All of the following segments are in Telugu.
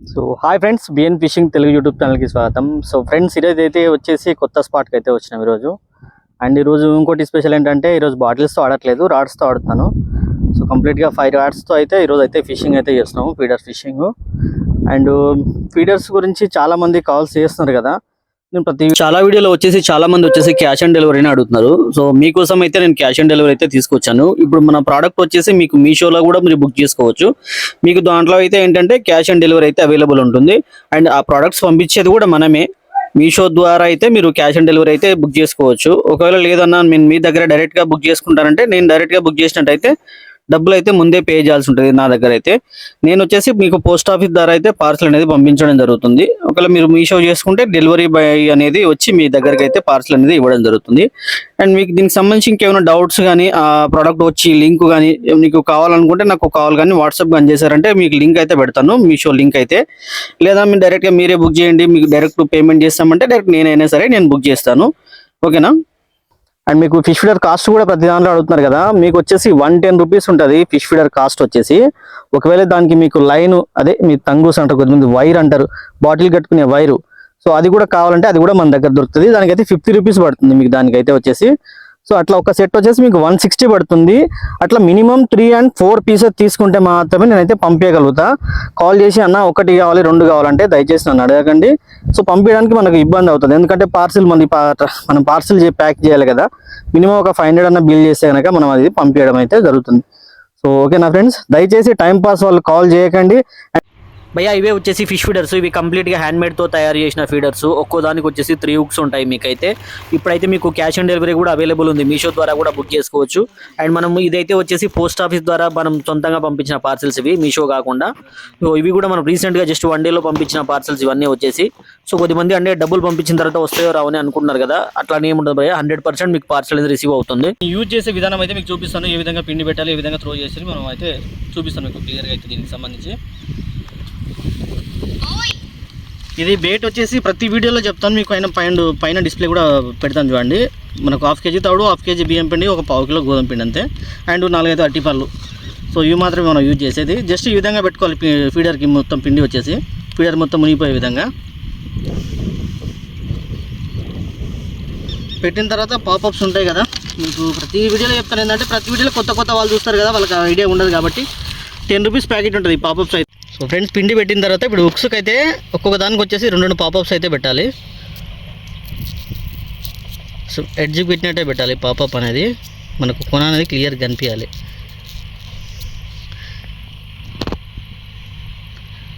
So hi friends BN fishing Telugu YouTube ఛానల్కి స్వాగతం. సో ఫ్రెండ్స్ ఈరోజు అయితే వచ్చేసి కొత్త స్పాట్కి అయితే వచ్చినాం ఈరోజు. అండ్ ఈరోజు ఇంకోటి స్పెషల్ ఏంటంటే ఈరోజు బాటిల్స్తో ఆడట్లేదు రాడ్స్తో ఆడుతాను. సో కంప్లీట్గా ఫైవ్ రాడ్స్తో అయితే ఈరోజు అయితే ఫిషింగ్ అయితే చేస్తున్నాము ఫీడర్ ఫిషింగ్ అండ్ ఫీడర్స్ గురించి చాలామంది కాల్స్ చేస్తున్నారు కదా. నేను ప్రతి చాలా వీడియోలో వచ్చేసి చాలా మంది వచ్చేసి క్యాష్ ఆన్ డెలివరీని అడుగుతున్నారు. సో మీకోసం అయితే నేను క్యాష్ ఆన్ డెలివరీ అయితే తీసుకొచ్చాను. ఇప్పుడు మన ప్రోడక్ట్ వచ్చేసి మీకు మీషోలో కూడా మీరు బుక్ చేసుకోవచ్చు. మీకు దాంట్లో అయితే ఏంటంటే క్యాష్ ఆన్ డెలివరీ అయితే అవైలబుల్ ఉంటుంది. అండ్ ఆ ప్రోడక్ట్స్ పంపించేది కూడా మనమే. మీషో ద్వారా అయితే మీరు క్యాష్ ఆన్ డెలివరీ అయితే బుక్ చేసుకోవచ్చు. ఒకవేళ లేదన్నా నేను మీ దగ్గర డైరెక్ట్గా బుక్ చేసుకుంటానంటే నేను డైరెక్ట్గా బుక్ చేసినట్టయితే డబ్బులు అయితే ముందే పే చేయాల్సి ఉంటుంది నా దగ్గర అయితే నేను వచ్చేసి మీకు పోస్ట్ ఆఫీస్ ద్వారా అయితే పార్సల్ అనేది పంపించడం జరుగుతుంది. ఒకవేళ మీరు మీషో చేసుకుంటే డెలివరీ బాయ్ అనేది వచ్చి మీ దగ్గరికి అయితే పార్సల్ అనేది ఇవ్వడం జరుగుతుంది. అండ్ మీకు దీనికి సంబంధించి ఇంకేమైనా డౌట్స్ కానీ ఆ ప్రోడక్ట్ వచ్చి లింక్ కానీ మీకు కావాలనుకుంటే నాకు కాల్ కానీ వాట్సాప్ కానీ చేశారంటే మీకు లింక్ అయితే పెడతాను మీషో లింక్ అయితే. లేదా మీరు డైరెక్ట్గా మీరే బుక్ చేయండి మీకు డైరెక్ట్ పేమెంట్ చేస్తామంటే డైరెక్ట్ నేనైనా సరే నేను బుక్ చేస్తాను. ఓకేనా? అండ్ మీకు ఫిష్ ఫీడర్ కాస్ట్ కూడా ప్రతి దాంట్లో అడుగుతున్నారు కదా. మీకు వచ్చేసి వన్ టెన్ రూపీస్ ఉంటుంది ఫిష్ ఫీడర్ కాస్ట్ వచ్చేసి. ఒకవేళ దానికి మీకు లైన్ అదే మీ తంగూస్ అంటారు కొద్దిమంది వైర్ అంటారు బాటిల్ కట్టుకునే వైరు సో అది కూడా కావాలంటే అది కూడా మన దగ్గర దొరుకుతుంది. దానికైతే ఫిఫ్టీ రూపీస్ పడుతుంది మీకు దానికైతే వచ్చేసి. సో అట్లా ఒక సెట్ వచ్చేసి మీకు వన్ సిక్స్టీ పడుతుంది. అట్లా minimum three and four pieces తీసుకుంటే మాత్రమే నేనైతే పంపించగలుగుతా కాల్ చేసి అన్న ఒకటి కావాలి రెండు కావాలంటే దయచేసి నన్ను అడగకండి. సో పంపించడానికి మనకు ఇబ్బంది అవుతుంది. ఎందుకంటే పార్సిల్ మంది మనం పార్సిల్ ప్యాక్ చేయాలి కదా. మినిమం ఒక ఫైవ్ హండ్రెడ్ అన్న బిల్ చేస్తే కనుక మనం అది పంపించడం అయితే జరుగుతుంది. సో ఓకే నా ఫ్రెండ్స్? దయచేసి టైం పాస్ వాళ్ళు కాల్ చేయకండి. భయ్యా ఇవే వచ్చేసి ఫిష్ ఫీడర్స్ ఇవి కంప్లీట్గా హ్యాండ్మేడ్తో తయారు చేసిన ఫీడర్స్ ఒక్కో దానికి వచ్చేసి త్రీ హుక్స్ ఉంటాయి మీకైతే. ఇప్పుడైతే మీకు క్యాష్ ఆన్ డెలివరీ కూడా అవైలబుల్ ఉంది. మీషో ద్వారా కూడా బుక్ చేసుకోవచ్చు. అండ్ మనం ఇదైతే వచ్చేసి పోస్ట్ ఆఫీస్ ద్వారా మనం సొంతంగా పంపించిన పార్సల్స్ ఇవి మీషో కాకుండా. సో ఇవి కూడా మనం రీసెంట్గా జస్ట్ వన్ డేలో పంపించిన పార్సల్స్ ఇవన్నీ వచ్చేసి. సో కొద్దిమంది అంటే డబ్బులు పంపించిన తర్వాత వస్తాయో రావని అనుకుంటున్నారు కదా. అట్లానే ఏముంటుంది భయ్య హండ్రెడ్ పర్సెంట్ మీకు పార్సల్ అనేది రిసీవ్ అవుతుంది. యూజ్ చేసే విధానం అయితే మీకు చూపిస్తాను. ఏ విధంగా పిండి పెట్టాలి ఏ విధంగా త్రో చేసి మనం అయితే చూపిస్తాను మీకు క్లియర్గా అయితే దీనికి సంబంధించి. ఇది బేట్ వచ్చేసి ప్రతి వీడియోలో చెప్తాను. మీకు పైన పైన పైన డిస్ప్లే కూడా పెడతాను చూడండి. మనకు హాఫ్ కేజీ తవుడు హాఫ్ కేజీ బియ్యం పిండి ఒక పావు కిలో గోధుమ పిండి అంతే. అండ్ నాలుగైదు అట్టిపళ్ళు సో ఇవి మాత్రమే మనం యూజ్ చేసేది. జస్ట్ ఈ విధంగా పెట్టుకోవాలి. ఫీడర్కి మొత్తం పిండి వచ్చేసి. ఫీడర్ మొత్తం మునిగిపోయే విధంగా. పెట్టిన తర్వాత పాపప్స్ ఉంటాయి కదా. మీకు ప్రతి వీడియోలో చెప్తాను. ఏంటంటే ప్రతి వీడియోలో కొత్త కొత్త వాళ్ళు చూస్తారు కదా. వాళ్ళకి ఐడియా ఉండదు కాబట్టి. టెన్ రూపీస్ ప్యాకెట్ ఉంటుంది పాపప్స్ అయితే. సో ఫ్రెండ్స్ పిండి పెట్టిన తర్వాత ఇప్పుడు ఉక్స్కి అయితే ఒక్కొక్క దానికి వచ్చేసి రెండు రెండు పాపప్స్ అయితే పెట్టాలి. సో ఎడ్జ్కి పెట్టినట్టే పెట్టాలి పాపప్ అనేది. మనకు కొన అనేది క్లియర్గా కనిపించాలి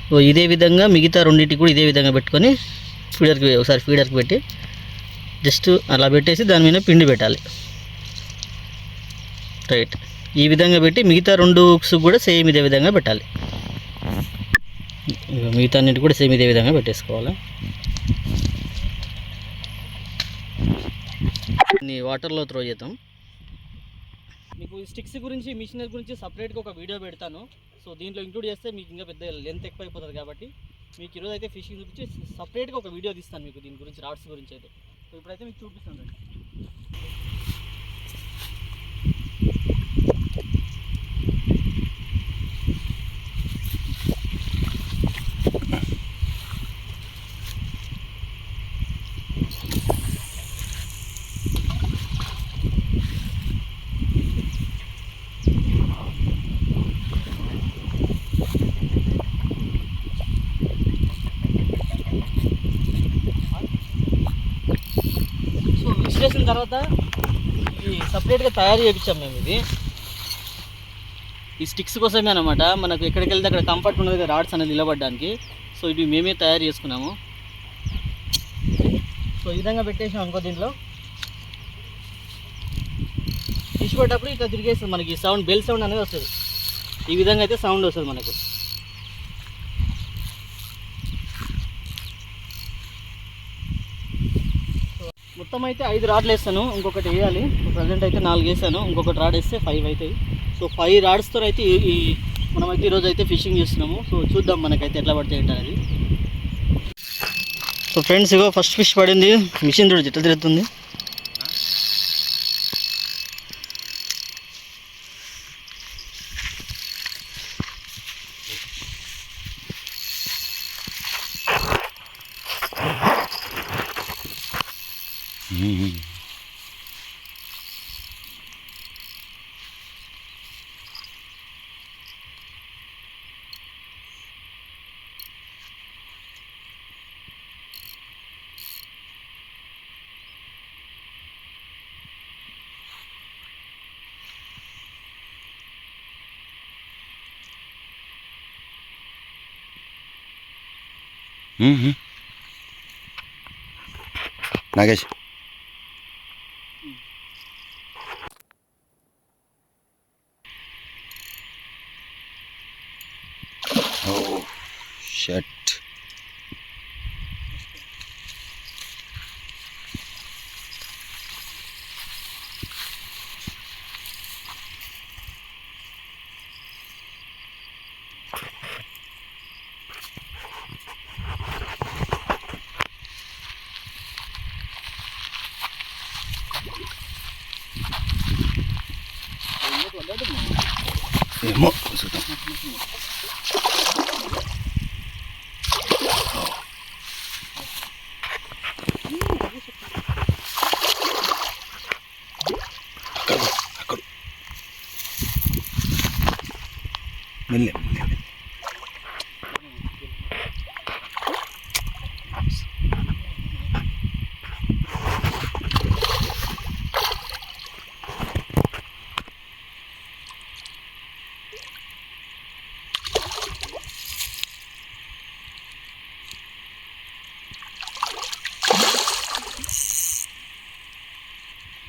సో ఇదే విధంగా మిగతా రెండింటికి కూడా ఇదే విధంగా పెట్టుకొని ఫీడర్కి ఒకసారి ఫీడర్కి పెట్టి జస్ట్ అలా పెట్టేసి దాని మీద పిండి పెట్టాలి. రైట్ ఈ విధంగా పెట్టి మిగతా రెండు ఉక్స్ కూడా సేమ్ ఇదే విధంగా పెట్టాలి. మిగతా అన్నిటి కూడా సేమ్ ఇదే విధంగా పెట్టేసుకోవాలి? వాటర్లో త్రో చేద్దాం. మీకు స్టిక్స్ గురించి మిషనరీ గురించి సపరేట్గా ఒక వీడియో పెడతాను. సో దీంట్లో ఇంక్లూడ్ చేస్తే మీకు ఇంకా పెద్ద లెంత్ ఎక్కువ అయిపోతుంది కాబట్టి మీకు ఈరోజు అయితే ఫిషింగ్ గురించి సపరేట్గా ఒక వీడియో తీస్తాను మీకు దీని గురించి రాడ్స్ గురించి అయితే. సో ఇప్పుడైతే మీకు చూపిస్తాను తర్వాత ఈ సపరేట్గా తయారు చేయించాం మేము ఇది. ఈ స్టిక్స్ కోసమే అనమాట మనకు ఎక్కడికి వెళ్తే అక్కడ కంఫర్ట్ ఉండదు కదా రాడ్స్ అనేది నిలబడడానికి. సో ఇవి మేమే తయారు చేసుకున్నాము. సో ఈ విధంగా పెట్టేసాం అనుకో దీంట్లో. ఫిష్ ఇట్లా తిరిగేస్తుంది మనకి సౌండ్ బెల్ సౌండ్ అనేది వస్తుంది. ఈ విధంగా అయితే సౌండ్ వస్తుంది మనకు. మొత్తం అయితే ఐదు రాడ్లు వేస్తాను. ఇంకొకటి వేయాలి. ప్రజెంట్ అయితే నాలుగు వేసాను. ఇంకొకటి రాడ్ వేస్తే ఫైవ్ అవుతాయి. సో ఫైవ్ రాడ్స్తో అయితే ఈ- మనమైతే ఈరోజు అయితే ఫిషింగ్ చేస్తున్నాము. సో చూద్దాం మనకైతే ఎట్లా పడతాయి ఏంటనేది సో ఫ్రెండ్స్ ఇగో ఫస్ట్ ఫిష్ పడింది. మిషన్ చూడు ఎట్లా తిరుగుతుంది. 嗯。嗯嗯。嗯拿个去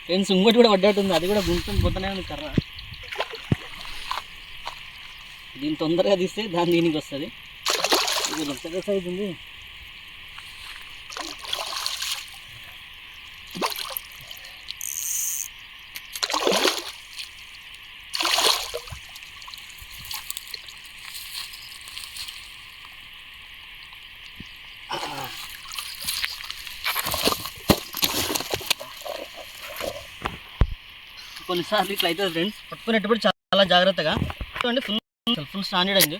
ఫ్రెండ్స్ ఇంకోటి కూడా పడ్డట్టుంది అది కూడా గుంటుంది పోతూనే ఉంది కర్ర. దీన్ని తొందరగా తీస్తే దాని దీనికి వస్తుంది. ఇది పెద్ద సైజు ఉంది. కొన్నిసార్లు ఇట్లా అవుతుంది ఫ్రెండ్స్ పట్టుకునేటప్పుడు చాలా జాగ్రత్తగా. చూడండి ఫుల్ ఫుల్ స్టాండర్డ్ అండి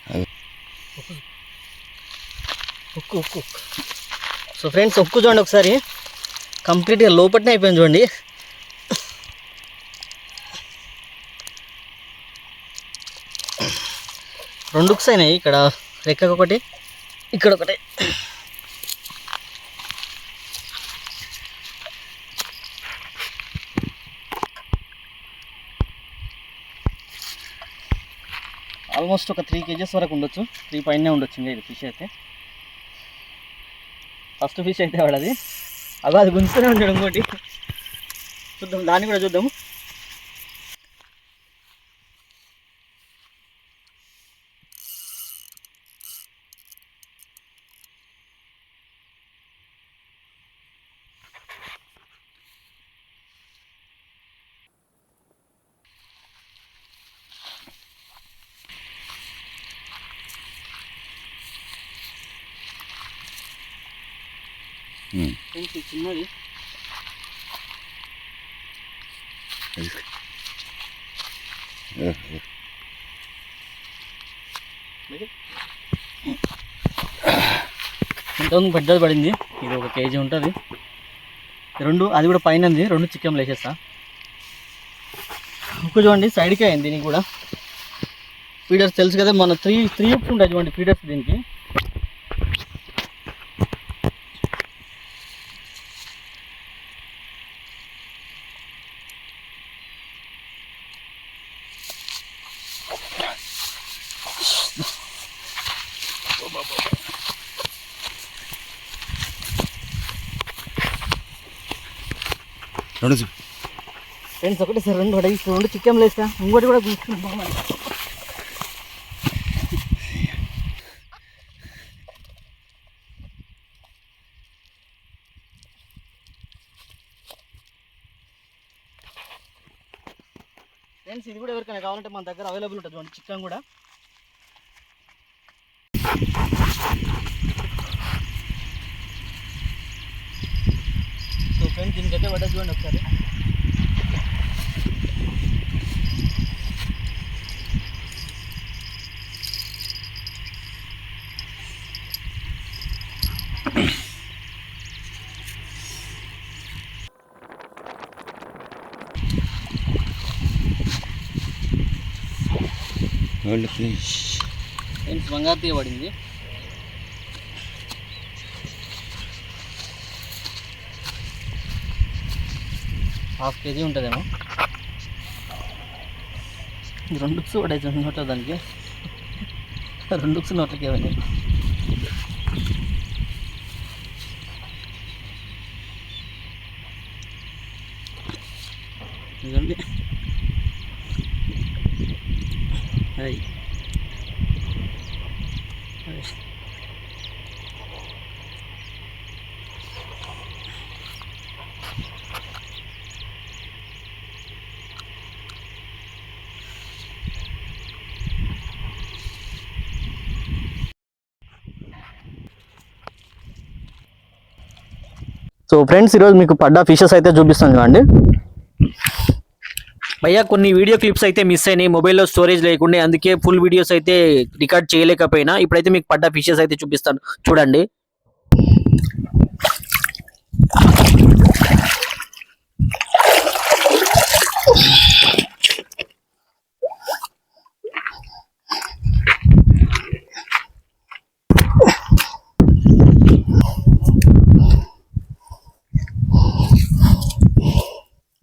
ఉక్కు ఉక్కు ఉక్కు సో ఫ్రెండ్స్ ఉక్కు చూడండి ఒకసారి. కంప్లీట్గా లోపట్నే అయిపోయింది చూడండి. రెండు ఉక్స్ అయినాయి ఇక్కడ. రెక్కకు ఒకటి ఇక్కడ ఒకటి. ఆల్మోస్ట్ ఒక త్రీ కేజెస్ వరకు ఉండొచ్చు. త్రీ పైనే ఉండొచ్చు ఇంకా ఇది ఫిష్ అయితే. ఫస్ట్ ఫిష్ అయితే వాడది అలా అది గుంజుతూనే ఉంటాడు ఇంకోటి. చూద్దాం దాన్ని కూడా చూద్దాము. ఫ్రెండ్స్ ఇది చిన్నది. ఇంతకుముందు పెద్దది పడింది. ఇది ఒక కేజీ ఉంటుంది. రెండు అది కూడా పైన ఉంది రెండు చికెన్లు వేసేస్తా ఉక్కు చూడండి సైడ్కే అయింది దీనికి కూడా. ఫీడర్స్ తెలుసు కదా మన త్రీ త్రీ ఉప్స్ ఉంటాయి చూడండి ఫీడర్స్ దీనికి. రెండు చూ- ఫ్రెండ్స్ ఒకటి సార్ రెండు పడేసి రెండు చిక్కెం వేస్తా. ఇంకోటి కూడా కూర్చున్నాం ఫ్రెండ్స్ ఇది కూడా ఎవరికైనా కావాలంటే మన దగ్గర అవైలబుల్ ఉంటుంది చూడండి చికెన్ కూడా. ఫ్రెండ్స్ దీనికైతే పడ్డది చూడండి ఒకసారి. ఫ్రెండ్స్ బంగారు తీయబడింది హాఫ్ కేజీ ఉంటుందేమో. రెండు రెండు ఉక్స్ పడేసి నోట్లో దానికి. రెండు బుక్స్ నోట్లకి ఏమైనా ఇదండి అయ్యి సో ఫ్రెండ్స్ ఈరోజు మీకు పడ్డ ఫిషెస్ అయితే చూపిస్తాను చూడండి. భయ్యా కొన్ని వీడియో క్లిప్స్ అయితే మిస్ అయినాయి. మొబైల్లో స్టోరేజ్ లేకుండా అందుకే ఫుల్ వీడియోస్ అయితే రికార్డ్ చేయలేకపోయినా. ఇప్పుడైతే మీకు పడ్డ ఫిషెస్ అయితే చూపిస్తాను. చూడండి.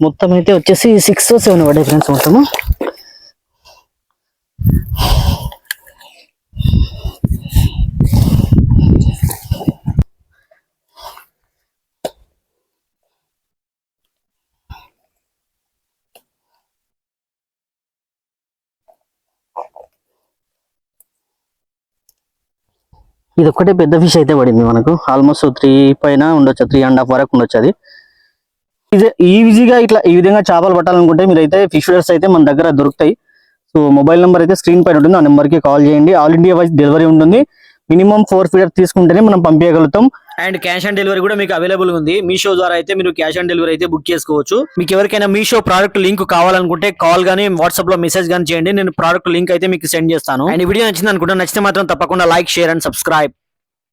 మొత్తం అయితే వచ్చేసి సిక్స్ సెవెన్ పడ్డాయి ఫ్రెండ్స్ మొత్తము. ఇది ఒక్కటే పెద్ద ఫిష్ అయితే పడింది మనకు. ఆల్మోస్ట్ త్రీ పైన ఉండొచ్చు త్రీ అండ్ హాఫ్ వరకు ఉండొచ్చు అది. ఈజీగా ఇట్లా ఈ విధంగా చేపలు పట్టాలనుకుంటే మీరైతే ఫిష్ ఫీడర్స్ అయితే మన దగ్గర దొరుకుతాయి. సో మొబైల్ నెంబర్ అయితే స్క్రీన్ పైన ఉంటుంది. ఆ నెంబర్కి కాల్ చేయండి. ఆల్ ఇండియా వైజ్ డెలివరీ ఉంటుంది. మినిమం ఫోర్ ఫీడర్ తీసుకుంటేనే మనం పంపించగలుగుతాం. అండ్ క్యాష్ ఆన్ డెలివరీ కూడా మీకు అవైలబుల్ ఉంది. మీషో ద్వారా అయితే మీరు క్యాష్ ఆన్ డెలివరీ అయితే బుక్ చేసుకోవచ్చు. మీకు ఎవరికైనా మీషో ప్రోడక్ట్ లింక్ కావాలనుకుంటే కాల్ కానీ వాట్సాప్లో మెసేజ్ కానీ చేయండి. నేను ప్రోడక్ట్ లింక్ అయితే మీకు సెండ్ చేస్తాను. అండ్ వీడియో నచ్చింది అనుకుంటే నచ్చితే మాత్రం తప్పకుండా లైక్ షేర్ అండ్ సబ్స్క్రైబ్